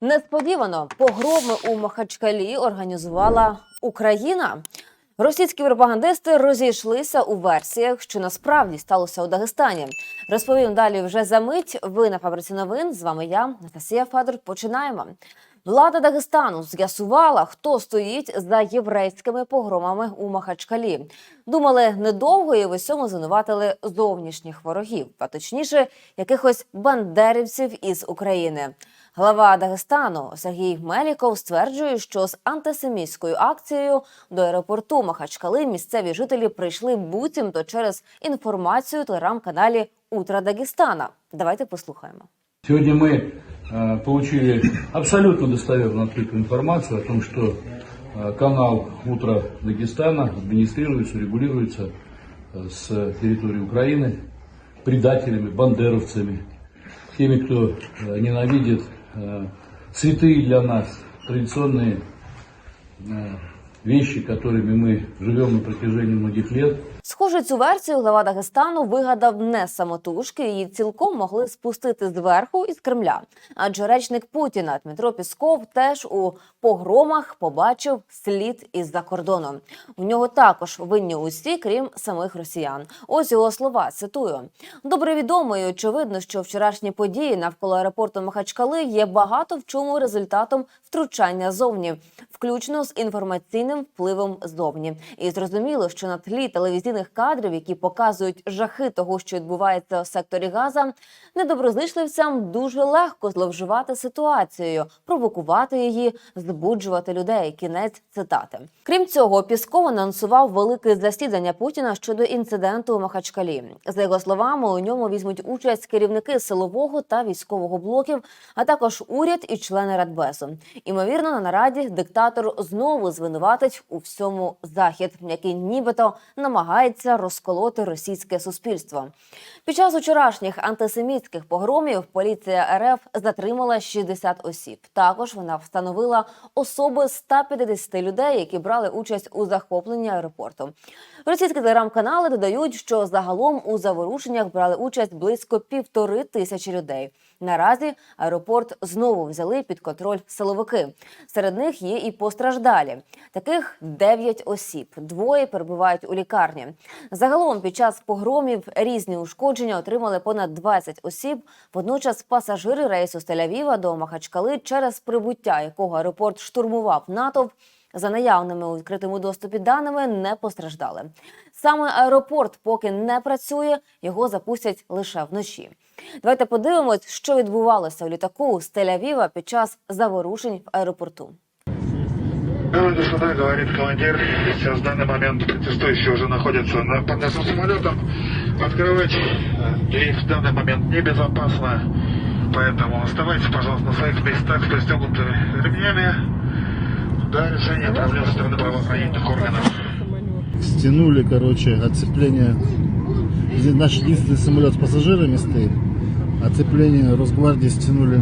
Несподівано погроми у Махачкалі організувала Україна. Російські пропагандисти розійшлися у версіях, що насправді сталося у Дагестані. Розповім далі вже за мить. Ви на фабриці новин. З вами я, Анастасія Федор. Починаємо. Влада Дагестану з'ясувала, хто стоїть за єврейськими погромами у Махачкалі. Думали недовго і в усьому звинуватили зовнішніх ворогів, а точніше, якихось бандерівців із України. Глава Дагестану Сергій Меліков стверджує, що з антисемітською акцією до аеропорту Махачкали місцеві жителі прийшли буцімто через інформацію у телеграм-каналі Утра Дагестана. Давайте послухаємо. Сегодня мы э, получили абсолютно достоверную открытую информацию о том, что э, канал «Утро Дагестана» администрируется, регулируется э, с территории Украины предателями, бандеровцами, теми, кто э, ненавидит э, святые для нас традиционные э, вещи, которыми мы живем на протяжении многих лет. Схоже, цю версію глава Дагестану вигадав не самотужки. Її цілком могли спустити зверху із Кремля. Адже речник Путіна Дмитро Пісков теж у погромах побачив слід із-за кордону. У нього також винні усі, крім самих росіян. Ось його слова. Цитую: добре відомо і очевидно, що вчорашні події навколо аеропорту Махачкали є багато в чому результатом втручання зовні, включно з інформаційним впливом зовні. І зрозуміло, що на тлі телевізійних кадрів, які показують жахи того, що відбувається у секторі Газа, недоброзичливцям дуже легко зловживати ситуацією, провокувати її, збуджувати людей. Кінець цитати. Крім цього, Пісков анонсував велике засідання Путіна щодо інциденту у Махачкалі. За його словами, у ньому візьмуть участь керівники силового та військового блоків, а також уряд і члени Радбезу. Імовірно, на нараді диктатор знову звинуватить у всьому захід, який нібито намагається розколоти російське суспільство. Під час вчорашніх антисемітських погромів поліція РФ затримала 60 осіб. Також вона встановила особи 150 людей, які брали участь у захопленні аеропорту. Російські телеграм-канали додають, що загалом у заворушеннях брали участь близько півтори тисячі людей. Наразі аеропорт знову взяли під контроль силовики. Серед них є і постраждалі. Таких 9 осіб. Двоє перебувають у лікарні. Загалом під час погромів різні ушкодження отримали понад 20 осіб. Водночас пасажири рейсу з Тель-Авіва до Махачкали, через прибуття якого аеропорт штурмував натовп, за наявними у відкритому доступі даними не постраждали. Саме аеропорт поки не працює, його запустять лише вночі. Давайте подивимось, що відбувалося в літаку з Тель-Авіва під час заворушень в аеропорту. Дамы и господа, говорит командир, сейчас в данный момент протестующие уже находятся на, под нашим самолетом. Открывать э, дверь в данный момент небезопасно, поэтому оставайтесь, пожалуйста, на своих местах, пристегнутыми ремнями. Да, решение отправлено со стороны правоохранительных органов. стянули, короче, оцепление. Здесь наш единственный самолет с пассажирами стоит. Оцепление Росгвардии стянули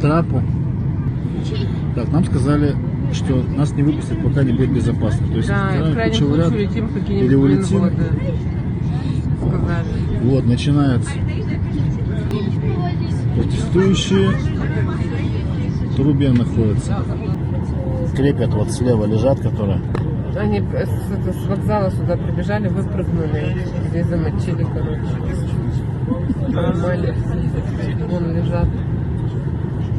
трапу. Так, нам сказали, что нас не выпустят, пока не будет безопасно. То есть, Да, в крайнем случае вариантов. улетим в какие-нибудь или улетим. военводы. Сказали. Вот, начинаются протестующие. В трубе находятся. Крепят вот слева лежат, которые. Они с, с вокзала сюда прибежали, выпрыгнули, здесь замочили, короче. Нормально. Вон лежат.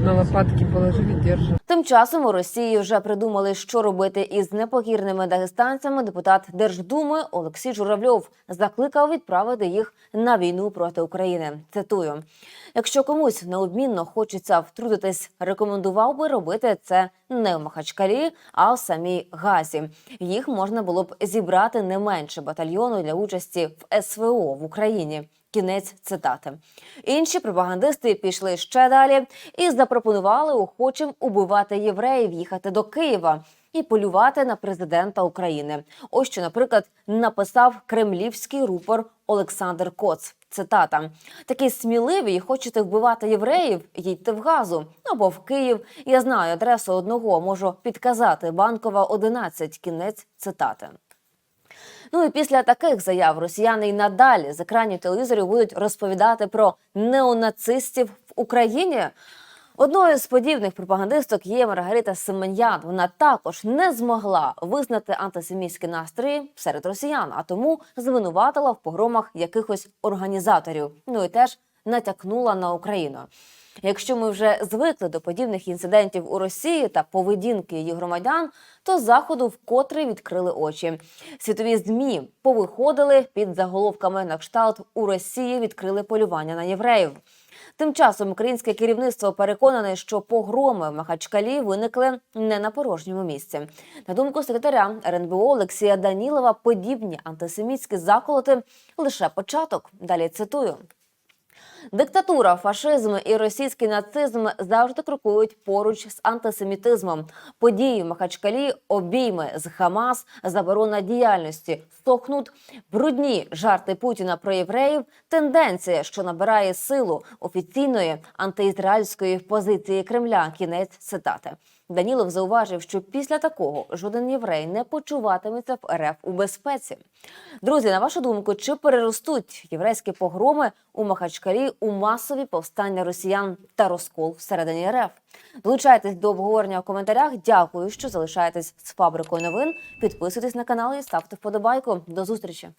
На лопатки положили, держат. Тим часом у Росії вже придумали, що робити із непокірними дагестанцями. Депутат Держдуми Олексій Журавльов закликав відправити їх на війну проти України. Цитую: якщо комусь неодмінно хочеться втрутитись, рекомендував би робити це не в Махачкалі, а в самій Газі. Їх можна було б зібрати не менше батальйону для участі в СВО в Україні. Кінець цитати. Інші пропагандисти пішли ще далі і запропонували охочим убивати євреїв, їхати до Києва і полювати на президента України. Ось що, наприклад, написав кремлівський рупор Олександр Коц. Цитата: такі сміливі хочете вбивати євреїв? Їдьте в газу або в Київ. Я знаю адресу одного, можу підказати банкова 11. Кінець цитати. Ну і після таких заяв росіяни й надалі з екранів телевізорів будуть розповідати про неонацистів в Україні. Одною з подібних пропагандисток є Маргарита Семен'ян. Вона також не змогла визнати антисемітські настрої серед росіян, а тому звинуватила в погромах якихось організаторів. Ну і теж натякнула на Україну. Якщо ми вже звикли до подібних інцидентів у Росії та поведінки її громадян, то заходу вкотре відкрили очі. Світові змі повиходили під заголовками на кшталт у Росії відкрили полювання на євреїв. Тим часом українське керівництво переконане, що погроми в Махачкалі виникли не на порожньому місці. На думку секретаря РНБО Олексія Данілова, подібні антисемітські заколоти лише початок. Далі цитую. Диктатура, фашизм і російський нацизм завжди крокують поруч з антисемітизмом. Події Махачкалі, обійми з Хамас, заборона діяльності, сохнуть брудні жарти Путіна про євреїв. Тенденція, що набирає силу офіційної антиізраїльської позиції Кремля. Кінець цитати. Данілов зауважив, що після такого жоден єврей не почуватиметься в РФ у безпеці. Друзі, на вашу думку, чи переростуть єврейські погроми у Махачкалі у масові повстання росіян та розкол всередині РФ? Долучайтесь до обговорення у коментарях. Дякую, що залишаєтесь з фабрикою новин. Підписуйтесь на канал і ставте вподобайку. До зустрічі.